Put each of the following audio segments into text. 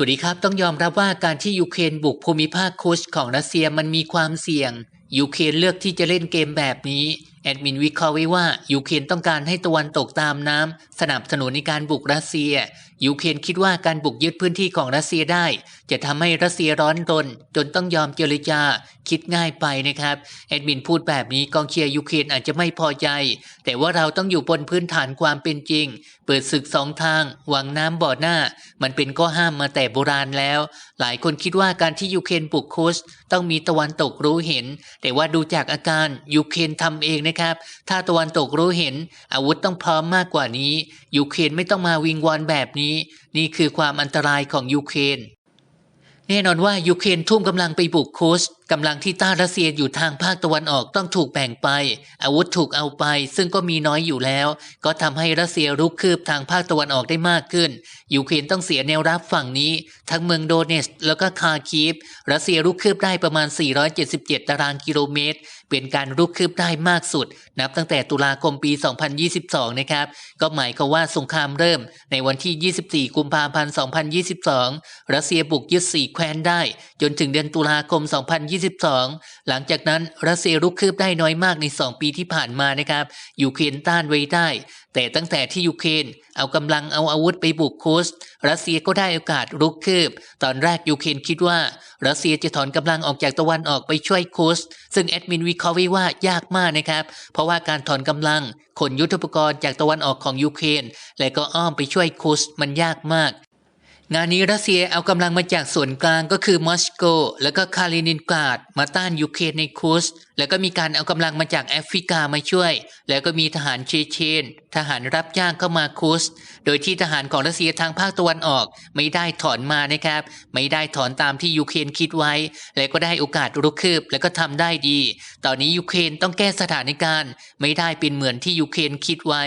สวัสดีครับ ต้องยอมรับว่าการที่ยูเครนบุกภูมิภาคคุชของรัสเซียมันมีความเสี่ยงยูเครนเลือกที่จะเล่นเกมแบบนี้ แอดมินวิเคราะห์ไว้ว่ายูเครนต้องการให้ตะวันตกตามน้ำสนับสนุนในการบุกรัสเซียยูเครนคิดว่าการบุกยึดพื้นที่ของรัสเซียได้ จะทำให้รัสเซียร้อนรน จนต้องยอมเจรจา คิดง่ายไปนะครับแอดมินพูดแบบนี้กองเชียร์ยูเครนอาจจะไม่พอใจ แต่ว่าเราต้องอยู่บนพื้นฐานความเป็นจริง เปิดศึกสองทางวางน้ำบ่อหน้า มันเป็นข้อห้ามมาแต่โบราณแล้ว หลายคนคิดว่าการที่ยูเครนบุกโคชต้องมีตะวันตกรู้เห็น แต่ว่าดูจากอาการยูเครนทำเองนะครับถ้าตะวันตกรู้เห็น อาวุธต้องพร้อมมากกว่านี้ ยูเครนไม่ต้องมาวิงวอนแบบนี้ นี่คือความอันตรายของยูเครนแน่นอนว่ายูเครนทุ่มกำลังไปบุกคุช กำลังที่ต้ารัสเซียอยู่ทางภาคตะวันออกต้องถูกแบ่งไป อาวุธถูกเอาไป ซึ่งก็มีน้อยอยู่แล้ว ก็ทำให้รัสเซียรุกคืบทางภาคตะวันออกได้มากขึ้น ยูเครนต้องเสียแนวรับฝั่งนี้ ทั้งเมืองโดเนสแล้วก็คาคีฟ รัสเซียรุกคืบได้ประมาณ 477 ตารางกิโลเมตร เป็นการรุกคืบได้มากสุด นับตั้งแต่ตุลาคมปี 2022 นะครับ ก็หมายความว่าสงครามเริ่ม ในวันที่ 24 กุมภาพันธ์ 2022 รัสเซียบุกยึดสี่แคว้นได้ จนถึงเดือนตุลาคม 2022หลังจากนั้นรัสเซียรุกคืบได้น้อยมากใน 2 ปีที่ผ่านมานะครับยูเครนต้านไว้ได้ แต่ตั้งแต่ที่ยูเครนเอากำลังเอาอาวุธไปบุกคุสรัสเซียก็ได้โอกาสรุกคืบ ตอนแรกยูเครนคิดว่า รัสเซียจะถอนกำลังออกจากตะวันออกไปช่วยคุสซึ่งแอดมินวิเคราะห์ไว้ว่ายากมากนะครับ เพราะว่าการถอนกำลังขนยุทธปกรณ์จากตะวันออกของยูเครนและก็อ้อมไปช่วยคุสมันยากมาก งานนี้รัสเซียเอากำลังมาจากส่วนกลางก็คือมอสโก แล้วก็คาลินินกราด มาต้านยูเครนในคุสแล้วก็มีการเอากำลังมาจากแอฟริกามาช่วย แล้วก็มีทหารเชเชน ทหารรับจ้างเข้ามาคุสโดยที่ทหารของรัสเซียทางภาคตะวันออก ไม่ได้ถอนมานะครับ ไม่ได้ถอนตามที่ยูเครนคิดไว้ และก็ได้โอกาสรุกคืบ และก็ทำได้ดี ตอนนี้ยูเครนต้องแก้สถานการณ์ ไม่ได้เป็นเหมือนที่ยูเครนคิดไว้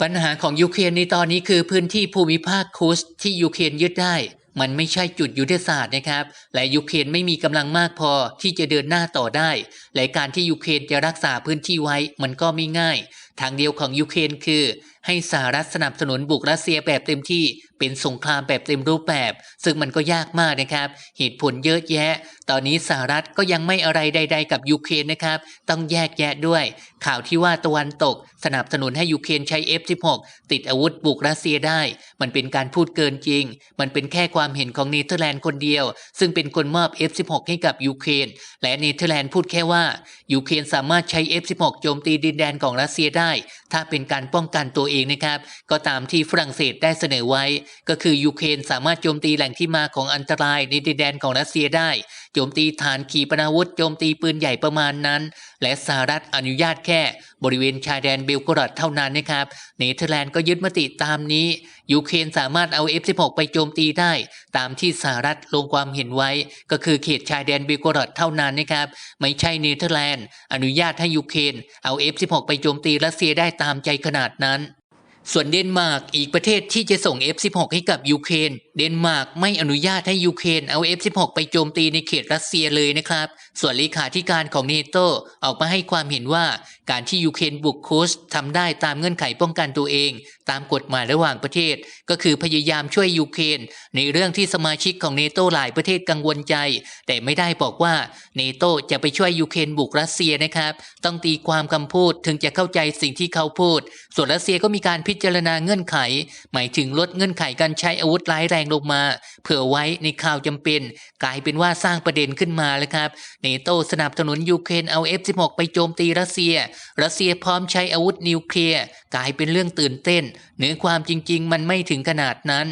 ปัญหาของยูเครนในตอนนี้คือพื้นที่ภูมิภาคคุสที่ยูเครนยึดได้ มันไม่ใช่จุดยุทธศาสตร์นะครับ และยูเครนไม่มีกำลังมากพอที่จะเดินหน้าต่อได้ และการที่ยูเครนจะรักษาพื้นที่ไว้มันก็ไม่ง่าย ทางเดียวของยูเครนคือให้สหรัฐสนับสนุนบุกรัสเซียแบบเต็มที่เป็นสงครามแบบเต็มรูปแบบ ซึ่งมันก็ยากมากนะครับ เหตุผลเยอะแยะ ตอนนี้สหรัฐก็ยังไม่อะไรใด ๆ กับยูเครนนะครับ ต้องแยกแยะด้วย ข่าวที่ว่าตะวันตก สนับสนุนให้ยูเครนใช้ F16 ติดอาวุธบุกรัสเซียได้ มันเป็นการพูดเกินจริง มันเป็นแค่ความเห็นของเนเธอร์แลนด์คนเดียว ซึ่งเป็นคนมอบ F16 ให้กับยูเครนและเนเธอร์แลนด์พูดแค่ว่ายูเครนสามารถใช้ F16 โจมตีดินแดนของรัสเซียได้ ถ้าเป็นการป้องกันตัวเองนะครับ ก็ตามที่ฝรั่งเศสได้เสนอไว้ ก็คือยูเครนสามารถโจมตีแหล่งที่มาของอันตรายในดินแดนของรัสเซียได้ โจมตีฐานขีปนาวุธโจมตีปืนใหญ่ประมาณนั้น และสหรัฐอนุญาตแค่บริเวณชายแดนเบลกรอดเท่านั้นนะครับเนเธอร์แลนด์ก็ยึดมติตามนี้ยูเครนสามารถเอา F16 ไปโจมตีได้ ตามที่สหรัฐลงความเห็นไว้ ก็คือเขตชายแดนเบลกรอดเท่านั้นนะครับ ไม่ใช่เนเธอร์แลนด์ อนุญาตให้ยูเครนเอา F16 ไปโจมตีรัสเซียได้ตามใจขนาดนั้น ส่วนเดนมาร์กอีกประเทศที่จะส่ง F16 ให้กับยูเครน เดนมาร์กไม่อนุญาตให้ยูเครนเอา F16 ไปโจมตีในเขตรัสเซียเลยนะครับ ส่วนเลขาธิการของเนโตออกมาให้ความเห็นว่า การที่ยูเครนบุกคุสทำได้ตามเงื่อนไขป้องกันตัวเอง ตามกฎหมายระหว่างประเทศ ก็คือพยายามช่วยยูเครนในเรื่องที่สมาชิกของเนโตหลายประเทศกังวลใจ แต่ไม่ได้บอกว่าเนโตจะไปช่วยยูเครนบุกรัสเซียนะครับ ต้องตีความคำพูดถึงจะเข้าใจสิ่งที่เขาพูด ส่วนรัสเซียก็มีการพิจารณาเงื่อนไข หมายถึงลดเงื่อนไขการใช้อาวุธร้ายแรงลงมา เผื่อไว้ในข่าวจำเป็น กลายเป็นว่าสร้างประเด็นขึ้นมาแล้วครับเนโตสนับสนุนยูเครนเอา F16 ไปโจมตีรัสเซียรัสเซียพร้อมใช้อาวุธนิวเคลียร์กลายเป็นเรื่องตื่นเต้นเนื้อความจริง ๆ มันไม่ถึงขนาดนั้น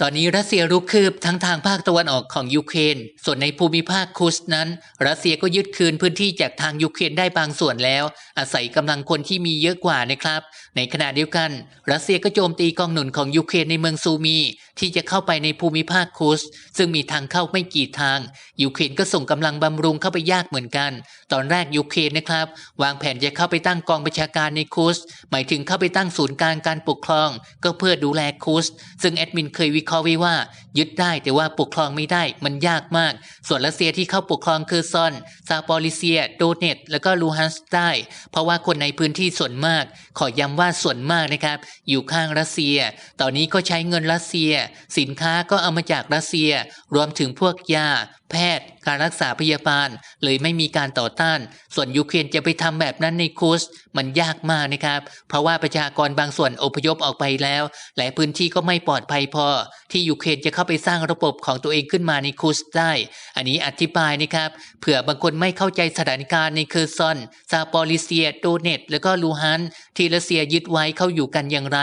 ตอนนี้รัสเซียรุกคืบทั้งทางภาคตะวันออกของยูเครน ส่วนในภูมิภาคคุสนั้น รัสเซียก็ยึดคืนพื้นที่จากทางยูเครนได้บางส่วนแล้ว อาศัยกำลังคนที่มีเยอะกว่านะครับ ในขณะเดียวกัน รัสเซียก็โจมตีกองหนุนของยูเครนในเมืองซูมี ที่จะเข้าไปในภูมิภาคคุสซึ่งมีทางเข้าไม่กี่ทาง ยูเครนก็ส่งกำลังบำรุงเข้าไปยากเหมือนกัน ตอนแรกยูเครนนะครับ วางแผนจะเข้าไปตั้งกองประชาการในคุสหมายถึงเข้าไปตั้งศูนย์กลางการปกครอง ก็เพื่อดูแลคุสซึ่งแอดมินเคยวิเคราะห์ไว้ว่า ยึดได้แต่ว่าปกครองไม่ได้มันยากมาก ส่วนรัสเซียที่เข้าปกครองคือซอนซาปอริเซีย โดเนตแล้วก็ลูฮันสได้ เพราะว่าคนในพื้นที่ส่วนมาก ขอย้ำว่าส่วนมากนะครับ อยู่ข้างรัสเซีย ตอนนี้ก็ใช้เงินรัสเซียสินค้าก็เอามาจากรัสเซีย รวมถึงพวกยาแพทย์ การรักษาพยาบาลเลยไม่มีการต่อต้าน ส่วนยูเครนจะไปทำแบบนั้นในคุสมันยากมากนะครับ เพราะว่าประชากรบางส่วนอพยพออกไปแล้วและพื้นที่ก็ไม่ปลอดภัยพอ ที่ยูเครนจะเข้าไปสร้างระบบของตัวเองขึ้นมาในคุสได้ อันนี้อธิบายนะครับเผื่อบางคนไม่เข้าใจสถานการณ์ในเคอร์ซอนซาปอริเซียโดเนตแล้วก็ลูฮันที่รัสเซียยึดไว้เข้าอยู่กันอย่างไร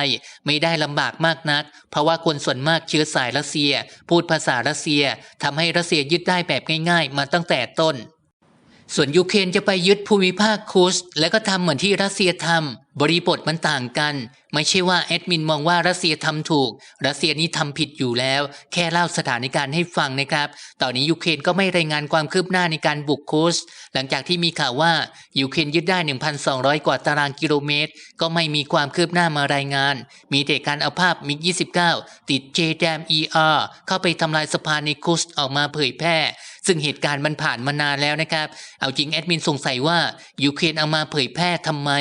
ไม่ได้ลำบากมากนัก เพราะว่าคนส่วนมากเชื้อสายรัสเซีย พูดภาษารัสเซียทำให้รัสเซียยึดได้แบบง่ายๆ มาตั้งแต่ต้น ส่วนยูเครนจะไปยึดภูมิภาคคุสและก็ทำเหมือนที่รัสเซียทำบริบทมันต่างกัน ไม่ใช่ว่าแอดมินมองว่ารัสเซียทำถูก รัสเซียนี้ทำผิดอยู่แล้ว แค่เล่าสถานการณ์ให้ฟังนะครับ ตอนนี้ยูเครนก็ไม่รายงานความคืบหน้าในการบุกคุสหลังจากที่มีข่าวว่ายูเครนยึดได้ 1,200 กว่าตารางกิโลเมตร ก็ไม่มีความคืบหน้ามารายงาน มีแต่การเอาภาพมิก 29 ติด JDAM ER เข้าไปทำลายสะพานในคุสออกมาเผยแพร่ ซึ่งเหตุการณ์มันผ่านมานานแล้วนะครับ เอาจริงแอดมินสงสัยว่ายูเครนเอามาเผยแพร่ทำไม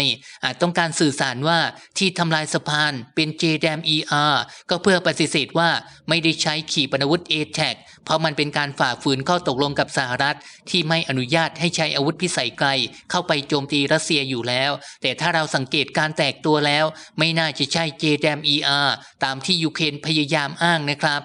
อาจต้องการสื่อสารว่าที่ทำลายสะพานเป็น JDAM ER ก็เพื่อปฏิเสธว่าไม่ได้ใช้ขีปนาวุธ a t a c เพราะมันเป็นการฝ่าฝืนข้อตกลงกับสหรัฐ ที่ไม่อนุญาตให้ใช้อาวุธพิสัยไกล เข้าไปโจมตีรัสเซียอยู่แล้ว แต่ถ้าเราสังเกตการแตกตัวแล้ว ไม่น่าจะใช่ JDAM ER ตามที่ยูเครนพยายามอ้างนะครับ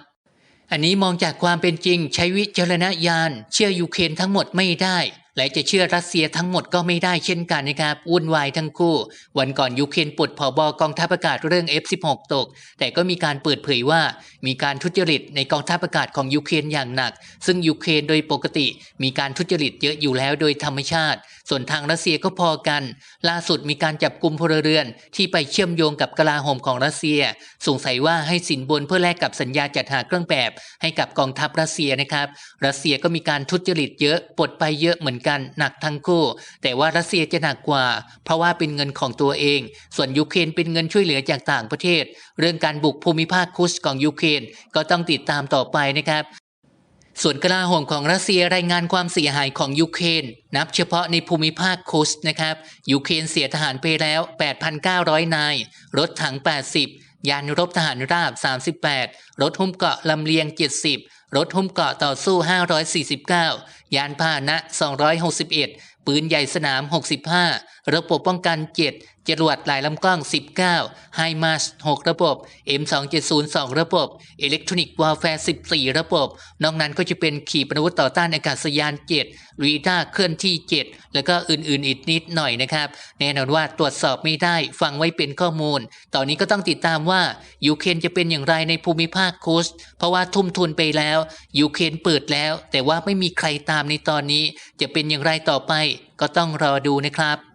อันนี้มองจากความเป็นจริงใช้วิจารณญาณเชื่อยูเครนทั้งหมดไม่ได้ และจะเชื่อรัสเซียทั้งหมดก็ไม่ได้เช่นกันนะครับวุ่นวายทั้งคู่ วันก่อนยูเครนปลดผอบกองทัพอากาศเรื่อง F16 ตก แต่ก็มีการเปิดเผยว่ามีการทุจริตในกองทัพอากาศของยูเครนอย่างหนัก ซึ่งยูเครนโดยปกติมีการทุจริตเยอะอยู่แล้วโดยธรรมชาติ ส่วนทางรัสเซียก็พอกัน ล่าสุดมีการจับกลุ่มพลเรือนที่ไปเชื่อมโยงกับกลาโหมของรัสเซีย สงสัยว่าให้สินบนเพื่อแลกกับสัญญาจัดหาเครื่องแบบ ให้กับกองทัพรัสเซียนะครับ รัสเซียก็มีการทุจริตเยอะปลดไปเยอะเหมือนกันหนักทั้งคู่ แต่ว่ารัสเซียจะหนักกว่า เพราะว่าเป็นเงินของตัวเอง ส่วนยูเครนเป็นเงินช่วยเหลือจากต่างประเทศ เรื่องการบุกภูมิภาคคุสของยูเครนก็ต้องติดตามต่อไปนะครับส่วนกลาโหมของรัสเซียรายงานความเสียหายของยูเครนนับเฉพาะในภูมิภาคคุสนะครับยูเครนเสียทหารไปแล้ว 8,900 นาย รถถัง 80 ยานรบทหารราบ 38 รถหุ้มเกราะลำเลียง 70 รถหุ้มเกราะต่อสู้ 549 ยานพาหนะ 261 ปืนใหญ่สนาม 65 ระบบป้องกัน 7 จรวดหลายลำกล้อง 19 ไฮมาส6ระบบ M270 2 ระบบอิเล็กทรอนิกส์วอลแฟร์ 14 ระบบ นอกนั้นก็จะเป็นขีปนาวุธต่อต้านอากาศยาน 7 รีดาเคลื่อนที่ 7 แล้วก็อื่นๆอีกนิดหน่อยนะครับ แน่นอนว่าตรวจสอบไม่ได้ฟังไว้เป็นข้อมูล ตอนนี้ก็ต้องติดตามว่ายูเครนจะเป็นอย่างไรในภูมิภาคคุสเพราะว่าทุ่มทุนไปแล้วยูเครนเปิดแล้ว แต่ว่าไม่มีใครตามในตอนนี้จะเป็นอย่างไรต่อไปก็ต้องรอดูนะครับ